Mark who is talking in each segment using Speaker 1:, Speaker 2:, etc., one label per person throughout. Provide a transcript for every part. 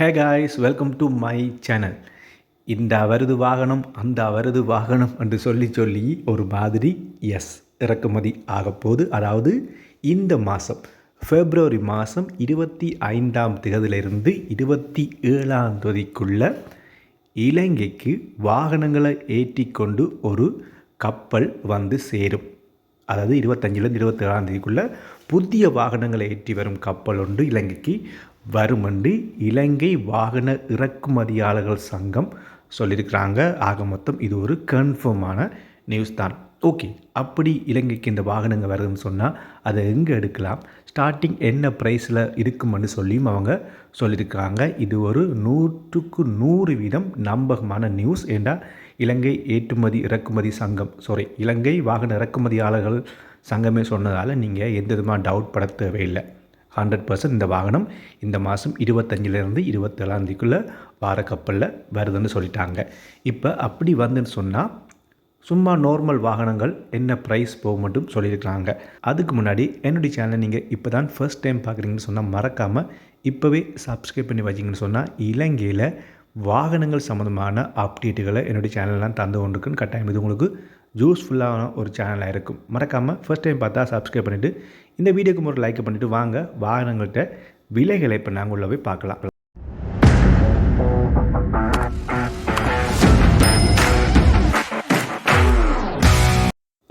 Speaker 1: Hey guys welcome to my channel இந்த வருது வாகனம் அந்த வருது வாகனம் என்று சொல்லி சொல்லி ஒரு மாதிரி எஸ் இறக்குமதி ஆகப்போகுது அதாவது இந்த மாதம் ஃபெப்ரவரி மாதம் இருபத்தி ஐந்தாம் தேதியிலிருந்து இருபத்தி ஏழாம் தேதிக்குள்ள இலங்கைக்கு வாகனங்களை ஏற்றிக்கொண்டு ஒரு கப்பல் வந்து சேரும். அதாவது இருபத்தஞ்சிலேருந்து இருபத்தேழாம் தேதிக்குள்ளே புதிய வாகனங்களை ஏற்றி வரும் கப்பல் ஒன்று இலங்கைக்கு வரும் இலங்கை வாகன இறக்குமதியாளர்கள் சங்கம் சொல்லியிருக்கிறாங்க. ஆக மொத்தம் இது ஒரு கன்ஃபார்மான நியூஸ் தான். ஓகே அப்படி இலங்கைக்கு இந்த வாகனங்கள் வருதுன்னு சொன்னால் அதை எங்கே எடுக்கலாம்? ஸ்டார்டிங் என்ன ப்ரைஸில் இருக்குமென்னு சொல்லியும் அவங்க சொல்லியிருக்காங்க. இது ஒரு நூற்றுக்கு நூறு வீதம் நம்பகமான நியூஸ் ஏண்டா? இலங்கை ஏற்றுமதி இறக்குமதி சங்கம் சாரி இலங்கை வாகன இறக்குமதியாளர்கள் சங்கமே சொன்னதால் நீங்கள் எந்த விதமாக டவுட் பட தேவையில்லை. ஹண்ட்ரட் பர்சன்ட் இந்த வாகனம் இந்த மாதம் இருபத்தஞ்சிலேருந்து இருபத்தேழாந்தேதிக்குள்ளே வார கப்பலில் வருதுன்னு சொல்லிட்டாங்க. இப்போ அப்படி வந்துன்னு சொன்னால் சும்மா நார்மல் வாகனங்கள் என்ன ப்ரைஸ் போக மட்டும் சொல்லியிருக்கிறாங்க. அதுக்கு முன்னாடி என்னுடைய சேனலை நீங்கள் இப்போ தான் ஃபர்ஸ்ட் டைம் பார்க்குறீங்கன்னு சொன்னால் மறக்காமல் இப்போவே சப்ஸ்கிரைப் பண்ணி வச்சிங்கன்னு சொன்னால் இலங்கையில் வாகனங்கள் சம்மந்தமான அப்டேட்டுகளை என்னுடைய சேனல்லாம் தந்து கொண்டிருக்குன்னு கட்டாயம் இது உங்களுக்கு யூஸ்ஃபுல்லான ஒரு சேனலாக இருக்கும். மறக்காமல் ஃபர்ஸ்ட் டைம் பார்த்தா சப்ஸ்கிரைப் பண்ணிவிட்டு இந்த வீடியோக்கு ஒரு லைக் பண்ணிவிட்டு வாங்க. வாகனங்கள்கிட்ட விலைகளை இப்போ நாங்கள் உள்ள போய் பார்க்கலாம்.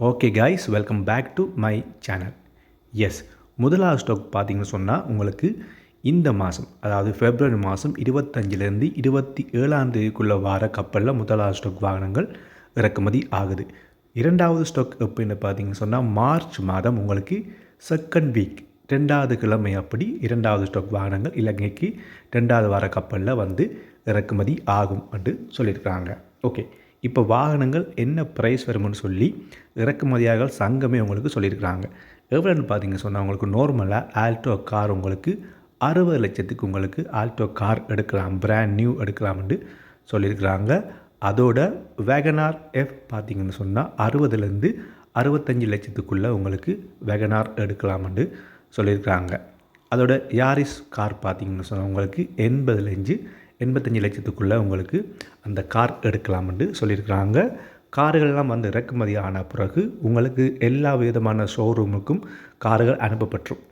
Speaker 1: Okay guys welcome back to my channel yes முதலாவது ஸ்டாக் பார்த்தீங்கன்னு சொன்னால் உங்களுக்கு இந்த மாதம் அதாவது பிப்ரவரி மாதம் இருபத்தஞ்சிலேருந்து இருபத்தி ஏழாம் தேதிக்குள்ளே வார கப்பலில் முதலாவது ஸ்டாக் வாகனங்கள் இறக்குமதி ஆகுது. இரண்டாவது ஸ்டாக் எப்படின்னு பார்த்தீங்கன்னு சொன்னால் மார்ச் மாதம் உங்களுக்கு செகண்ட் வீக் ரெண்டாவது கிழமை அப்படி இரண்டாவது ஸ்டாக் வாகனங்கள் இலங்கைக்கு ரெண்டாவது வார கப்பலில் வந்து இறக்குமதி ஆகும் என்று சொல்லியிருக்கிறாங்க. ஓகே இப்போ வாகனங்கள் என்ன ப்ரைஸ் வரும்னு சொல்லி இறக்குமதியாளர்கள் சங்கமே உங்களுக்கு சொல்லியிருக்கிறாங்க. எவ்வளோன்னு பார்த்தீங்க சொன்னால் உங்களுக்கு நார்மலாக ஆல்டோ கார் உங்களுக்கு அறுபது லட்சத்துக்கு உங்களுக்கு ஆல்டோ கார் எடுக்கலாம் பிராண்ட் நியூ எடுக்கலாம்னு சொல்லியிருக்கிறாங்க. அதோட வேகனார் எஃப் பார்த்தீங்கன்னு சொன்னால் அறுபதுலேருந்து அறுபத்தஞ்சு லட்சத்துக்குள்ளே உங்களுக்கு வேகனார் எடுக்கலாம்னு சொல்லியிருக்கிறாங்க. அதோட யாரிஸ் கார் பார்த்தீங்கன்னு சொன்னால் உங்களுக்கு எண்பதுலேருந்து எண்பத்தஞ்சு லட்சத்துக்குள்ளே உங்களுக்கு அந்த கார் எடுக்கலாம்னு சொல்லியிருக்கிறாங்க. கார்கள்லாம் வந்து இறக்குமதி ஆன பிறகு உங்களுக்கு எல்லா விதமான ஷோரூமுக்கும் கார்கள் அனுப்பப்பட்டுரும்.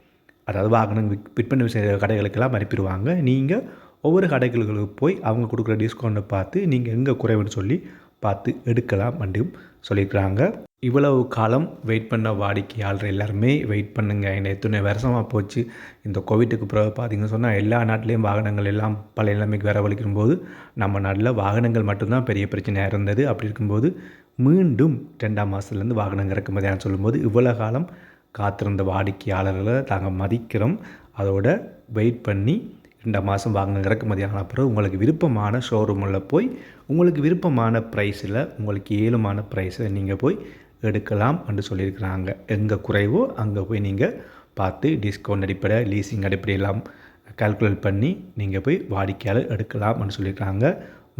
Speaker 1: அதாவது வாகனம் விற் விற்பனை செய்கிற கடைகளுக்கெல்லாம் அனுப்பிடுவாங்க. நீங்கள் ஒவ்வொரு கடைகளுக்கு போய் அவங்க கொடுக்குற டிஸ்கவுண்ட்டை பார்த்து நீங்கள் எங்கே குறைவுன்னு சொல்லி பார்த்து எடுக்கலாம் அப்படியும் சொல்லியிருக்கிறாங்க. இவ்வளவு காலம் வெயிட் பண்ண வாடிக்கையாளர் எல்லாருமே வெயிட் பண்ணுங்க. என்ன எத்தனை வருஷமாக போச்சு. இந்த கோவிட்டுக்கு பிறகு பார்த்தீங்கன்னு சொன்னால் எல்லா நாட்டிலையும் வாகனங்கள் எல்லாம் பல நிலைமைக்கு வரவழைக்கும் போது நம்ம நாட்டில் வாகனங்கள் மட்டும்தான் பெரிய பிரச்சனையாக இருந்தது. அப்படி இருக்கும்போது மீண்டும் ரெண்டாம் மாதத்துலேருந்து வாகனம் இறக்குமதியான சொல்லும்போது இவ்வளோ காலம் காத்திருந்த வாடிக்கையாளர்களை நாங்கள் மதிக்கிறோம். அதோட வெயிட் பண்ணி ரெண்டாம் மாதம் வாங்கின இறக்குமதியான பிறகு உங்களுக்கு விருப்பமான ஷோரூமில் போய் உங்களுக்கு விருப்பமான ப்ரைஸில் உங்களுக்கு ஏழுமான ப்ரைஸில் நீங்கள் போய் எடுக்கலாம் என்று சொல்லியிருக்கிறாங்க. எங்கே குறைவோ அங்கே போய் நீங்கள் பார்த்து டிஸ்கவுண்ட் அடிப்படை லீசிங் அடிப்படையெல்லாம் கால்குலேட் பண்ணி நீங்கள் போய் வாடிக்கையாளர் எடுக்கலாம் என்று சொல்லியிருக்காங்க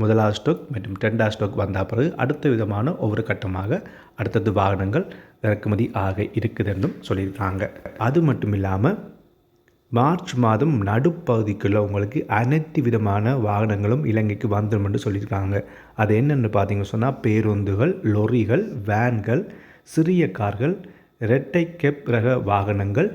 Speaker 1: முதலாவது ஸ்டாக் மற்றும் ரெண்டாவது ஸ்டாக் வந்த பிறகு அடுத்த விதமான ஒவ்வொரு கட்டமாக அடுத்தது வாகனங்கள் இறக்குமதி ஆக இருக்குது என்றும் சொல்லியிருக்காங்க அது மட்டும் இல்லாமல் மார்ச் மாதம் நடுப்பகுதிக்குள்ளே உங்களுக்கு அனைத்து விதமான வாகனங்களும் இலங்கைக்கு வந்துடும் என்று சொல்லியிருக்காங்க. அது என்னென்னு பார்த்தீங்கன்னு சொன்னால் பேருந்துகள் லொரிகள் வேன்கள் சிறிய கார்கள் இரட்டை கெப் ரக வாகனங்கள்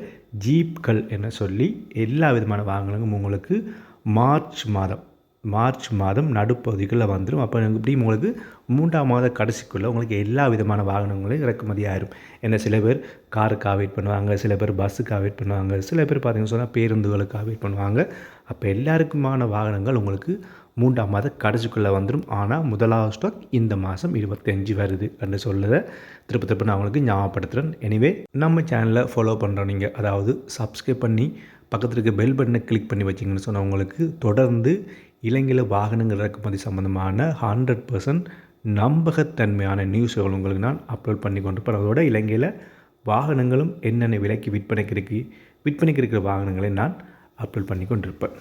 Speaker 1: ஜீப்கள் என சொல்லி எல்லா விதமான வாகனங்களும் உங்களுக்கு மார்ச் மாதம் மார்ச் மாதம் நடுப்பகுதிக்குள்ளே வந்துடும் அப்போ இப்படி உங்களுக்கு மூன்றாம் மாத கடைசிக்குள்ளே உங்களுக்கு எல்லா விதமான வாகனங்களும் இறக்குமதி ஆயிரும். ஏன்னா சில பேர் காருக்காக வெயிட் பண்ணுவாங்க சில பேர் பஸ்ஸுக்காக வெயிட் பண்ணுவாங்க சில பேர் பார்த்தீங்கன்னு சொன்னால் பேருந்துகளுக்காக வெயிட் பண்ணுவாங்க. அப்போ எல்லாருக்குமான வாகனங்கள் உங்களுக்கு மூன்றாம் மாத கடைசிக்குள்ளே வந்துடும் ஆனால் முதலாவது ஸ்டாக் இந்த மாதம் இருபத்தஞ்சு வருது என்று சொல்லுதை திருப்ப திருப்ப நான் உங்களுக்கு ஞாபகப்படுத்துகிறேன் எனிவே நம்ம சேனலை ஃபாலோ பண்ணுறோம் நீங்கள் அதாவது சப்ஸ்கிரைப் பண்ணி பக்கத்தில் இருக்க பெல் பட்டனை கிளிக் பண்ணி வச்சிங்கன்னு சொன்னால் உங்களுக்கு தொடர்ந்து இலங்கையில் வாகனங்கள் இறக்குமதி சம்மந்தமான ஹண்ட்ரட் பர்சன்ட் நம்பகத்தன்மையான நியூஸ்கள் உங்களுக்கு நான் அப்லோட் பண்ணி கொண்டிருப்பேன். அதோட இலங்கையில் வாகனங்களும் என்னென்ன விலைக்கு விற்பனைக்கு இருக்குது விற்பனைக்கு இருக்கிற வாகனங்களை நான் அப்லோட் பண்ணி கொண்டிருப்பேன்.